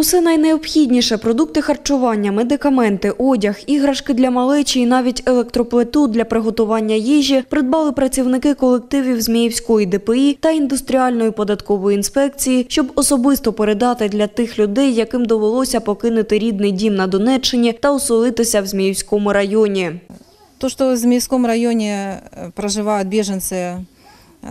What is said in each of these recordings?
Усе найнеобхідніше продукти харчування, медикаменти, одяг, іграшки для малечі і навіть електроплиту для приготування їжі придбали працівники колективів Зміївської ДПІ та індустріальної податкової інспекції, щоб особисто передати для тих людей, яким довелося покинути рідний дім на Донеччині та оселитися в Зміївському районі. То, что в Змеевском районе э, проживают беженцы э,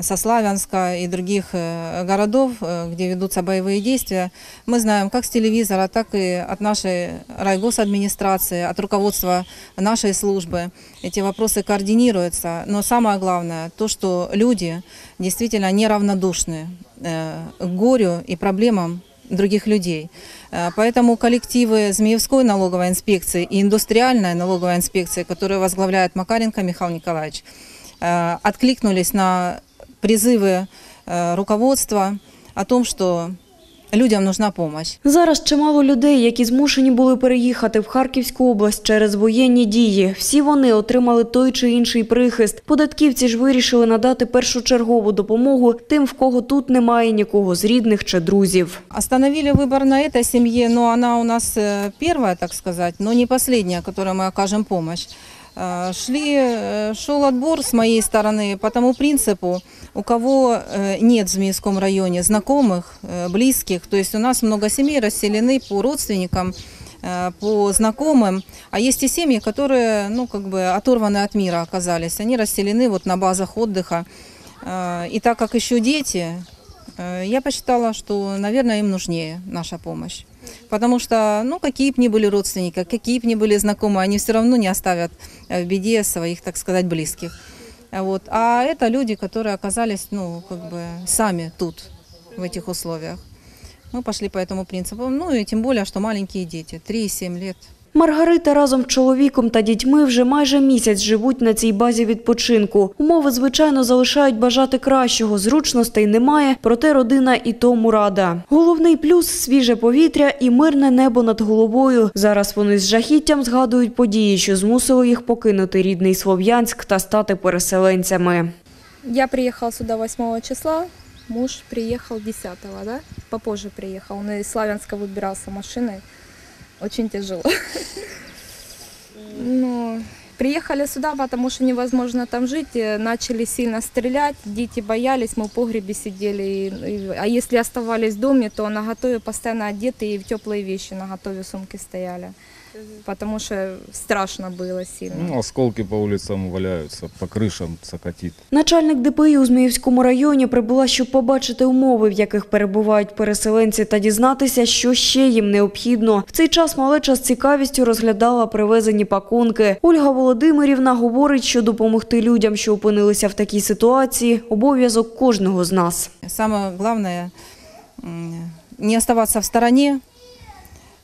Со Славянска и других э, городов, э, где ведутся боевые действия, мы знаем как с телевизора, так и от нашей райгосадминистрации, от руководства нашей службы. Эти вопросы координируются. Но самое главное, то, что люди действительно неравнодушны э, к горю и проблемам других людей. Поэтому коллективы Змеевской налоговой инспекции и индустриальной налоговой инспекции, которую возглавляет Макаренко Михаил Николаевич, откликнулись на призывы э, руководства о том, что людям нужна помощь. Зараз чимало людей, які змушені були переїхати в Харківську область через воєнні дії. Всі вони отримали той чи інший прихист. Податківці ж вирішили надати першочергову допомогу тим, в кого тут немає нікого з рідних чи друзів. Остановили выбор на этой семье, но она у нас э, первая, так сказать, но не последняя, которой мы окажем помощь. Э, Шли, э, шел отбор с моей стороны по тому принципу, у кого э, нет в Змеевском районе знакомых, э, близких, то есть у нас много семей расселены по родственникам, э, по знакомым, а есть и семьи, которые, ну, как бы оторваны от мира оказались, они расселены вот на базах отдыха. Э, И так как еще дети, Э, Я посчитала, что, наверное, им нужнее наша помощь. Потому что, ну, какие бы ни были родственники, какие бы ни были знакомые, они все равно не оставят э, в беде своих, так сказать, близких. А Вот. А это люди, которые оказались, ну, как бы сами тут, в этих условиях. Мы пошли по этому принципу. Ну, и тем более, что маленькие дети, 3-7 лет. Маргарита разом з чоловіком та дітьми вже майже місяць живуть на цій базі відпочинку. Умови, звичайно, залишають бажати кращого. Зручностей немає, проте родина і тому рада. Головний плюс свіже повітря і мирне небо над головою. Зараз вони з жахіттям згадують події, що змусили їх покинути рідний Слов'янськ та стати переселенцями. Я приехала сюда 8 числа, муж приехал 10 да? Попозже приехал. Он из Славянска выбирался машиной. Очень тяжело. Ну, приехали сюда, потому что невозможно там жить. Э, Начали сильно стрелять, дети боялись, мы в погребе сидели. И- и- А если оставались в доме, то на готове постоянно одеты и в теплые вещи на готове сумки стояли. Потому что страшно было сильно. Ну, осколки по улицам валяются, по крышам сокотит. Начальник ДПІ у Зміївському районі прибула, щоб побачити умови, в яких перебувають переселенці, та дізнатися, що ще їм необхідно. В цей час малеча з цікавістю розглядала привезені пакунки. Ольга Володимирівна говорить, що допомогти людям, що опинилися в такій ситуації, обов'язок кожного з нас. Самое главное м, не оставаться в стороне,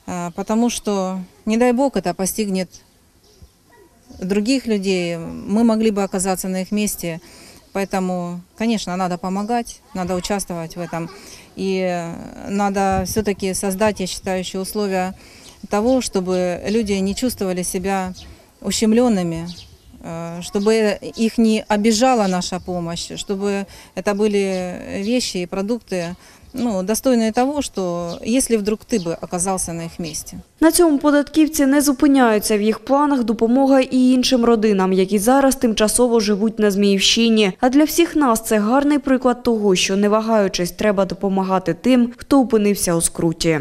а, потому что, не дай бог, это постигнет других людей. Мы могли бы оказаться на их месте. Поэтому, конечно, надо помогать, надо участвовать в этом. И э, надо все-таки создать, я считаю, еще условия того, чтобы люди не чувствовали себя ущемленными, э, чтобы их не обижала наша помощь, чтобы это были вещи и продукты, ну, достойные того, что если вдруг ты бы оказался на их месте. На цьому податківці не зупиняються в їх планах допомога і іншим родинам, які зараз тимчасово живуть на Зміївщині. А для всіх нас це гарний приклад того, що не вагаючись, треба допомагати тим, хто опинився у скруті.